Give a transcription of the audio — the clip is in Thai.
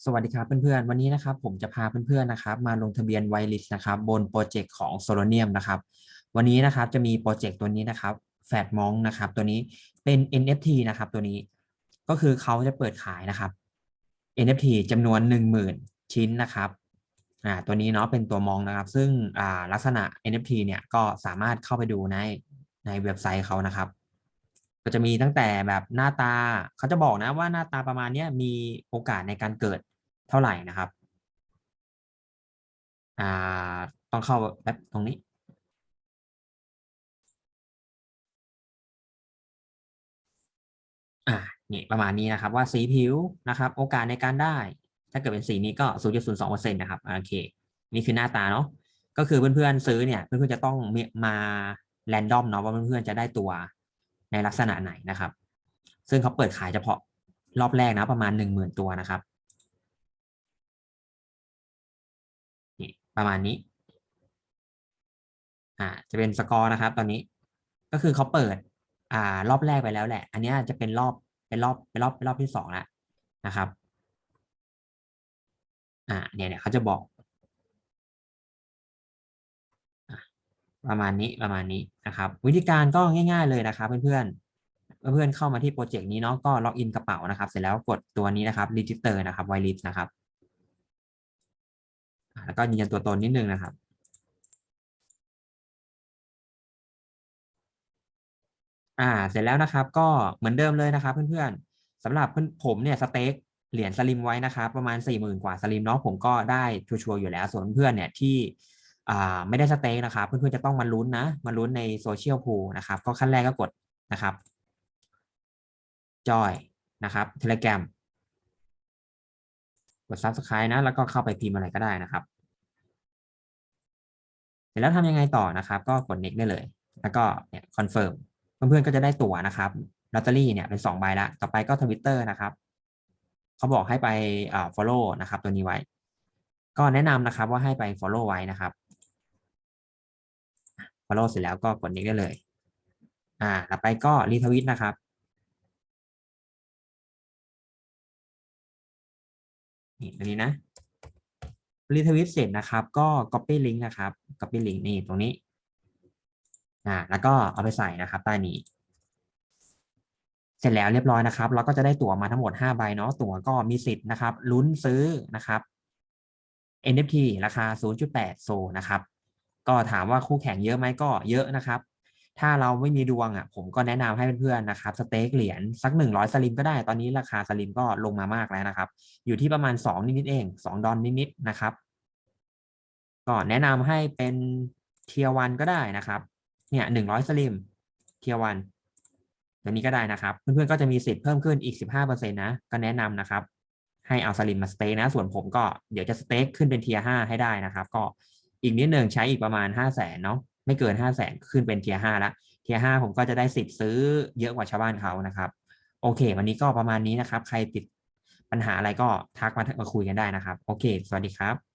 สวัสดีครับเพื่อนๆ วันนี้นะครับผมจะพาเพื่อนๆนะครับ มาลงทะเบียนไวลิสนะครับ บนโปรเจกต์ของโซโลเนียมนะครับ วันนี้นะครับจะมีโปรเจกต์ตัวนี้นะครับแฟดมองนะครับ ตัวนี้เป็น NFT นะครับ ตัวนี้ก็คือเขาจะเปิดขายนะครับ NFT จำนวน 10,000 ชิ้นนะครับอ่าตัวนี้เนาะเป็นตัวมองนะครับ ซึ่งอ่าลักษณะ NFT เนี่ยก็สามารถเข้าไปดูในในเว็บไซต์เขานะครับ ก็จะมีตั้งแต่แบบหน้าตาเขาจะบอกนะว่าหน้าตาประมาณนี้มีโอกาสในการเกิด เท่าไหร่นะครับอ่าต้องเข้าแป๊บตรงนี้ อ่านี่ประมาณนี้นะครับว่าสีผิวนะครับ โอกาสในการได้ ถ้าเกิดเป็นสีนี้ก็ 0.02%นะครับโอเค นี่คือหน้าตาเนาะก็คือเพื่อนๆซื้อเนี่ย เพื่อนๆจะต้องมาแรนดอมเนาะว่าเพื่อนๆจะได้ตัวในลักษณะไหนนะครับ ซึ่งเขาเปิดขายเฉพาะรอบแรกนะประมาณหนึ่งหมื่นตัวนะครับ ประมาณนี้ อ่า จะเป็นสกอร์นะครับ ตอนนี้ ก็คือเขาเปิด อ่า รอบแรกไปแล้วแหละ อันนี้จะเป็นรอบ เป็นรอบ เป็นรอบ เป็นรอบที่สองแล้วนะครับ อ่า เนี่ยเนี่ยเขาจะบอก ประมาณนี้ ประมาณนี้นะครับ วิธีการก็ง่าย ๆเลยนะครับ เพื่อนๆ เพื่อนๆเข้ามาที่โปรเจกต์นี้เนาะ ก็ล็อกอินกระเป๋านะครับ เสร็จแล้วกดตัวนี้นะครับรีจิสเตอร์นะครับไวลิสนะครับ แล้วก็ยืนยันตัวตนนิดนึงนะครับ อ่า เสร็จแล้วนะครับ ก็เหมือนเดิมเลยนะครับเพื่อนๆสำหรับผมเนี่ยสเต็กเหรียญสลิมไว้นะครับ ประมาณสี่หมื่นกว่าสลิมเนาะผมก็ได้ชัวร์ๆอยู่แล้วส่วนเพื่อนเนี่ยที่อ่าไม่ได้สเต็กนะครับ เพื่อนๆจะต้องมาลุ้นนะ มาลุ้นในโซเชียลพูนะครับ ก็ขั้นแรกก็กดนะครับจอยนะครับเทเล gram ด subscribe นะ แล้วก็เข้าไปพิมพ์อะไรก็ได้นะครับ เสร็จแล้วทำยังไงต่อนะครับ ก็กด next ได้เลย แล้วก็เนี่ย confirm เพื่อนๆก็จะได้ตั๋วนะครับลอตเตอรี่เนี่ยเป็นสองใบละต่อไปก็ทวิตเตอร์นะครับเขาบอกให้ไปอ่า follow นะครับ ตัวนี้ไว้ ก็แนะนำนะครับว่าให้ไป follow ไว้นะครับ follow เสร็จแล้วก็กด next ได้เลย อ่า ต่อไปก็รีทวิตนะครับ นี่ตรงนี้นะรีทวิตเสร็จนะครับ ก็ copy link นะครับ copy link นี่ตรงนี้อ่าแล้วก็เอาไปใส่นะครับใต้นี้ เสร็จแล้วเรียบร้อยนะครับ เราก็จะได้ตั๋วมาทั้งหมด 5 ใบเนาะตั๋วก็มีสิทธิ์นะครับลุ้นซื้อนะครับ NFT ราคา 0.8 โซนะครับ ก็ถามว่าคู่แข่งเยอะไหมก็เยอะนะครับ ถ้าเราไม่มีดวงอะผมก็แนะนำให้เพื่อนๆนะครับสเต็กเหรียญสัก 100 สลิมก็ได้ตอนนี้ราคาสลิมก็ลงมามากแล้วนะครับ อยู่ที่ประมาณ 2 นิดๆเอง 2 ดอลนิดๆนะครับก็แนะนำให้เป็นเทียวันก็ได้นะครับ เนี่ยหนึ่งร้อยสลิมเทียวันแบบนี้ก็ได้นะครับ เพื่อนๆก็จะมีสิทธิ์เพิ่มขึ้นอีกสิบห้าเปอร์เซ็นต์นะ ก็แนะนำนะครับ ให้เอาสลิมมาสเต็กนะ ส่วนผมก็เดี๋ยวจะสเต็กขึ้นเป็นเทียห้าให้ได้นะครับ ก็อีกนิดหนึ่งใช้อีกประมาณห้าแสนเนาะ ไม่เกินห้าแสนขึ้นเป็นเทียห้าละเทียห้าผมก็จะได้สิทธิ์ซื้อเยอะกว่าชาวบ้านเขานะครับ โอเค วันนี้ก็ประมาณนี้นะครับ ใครติดปัญหาอะไรก็ทักมามาคุยกันได้นะครับ โอเค สวัสดีครับ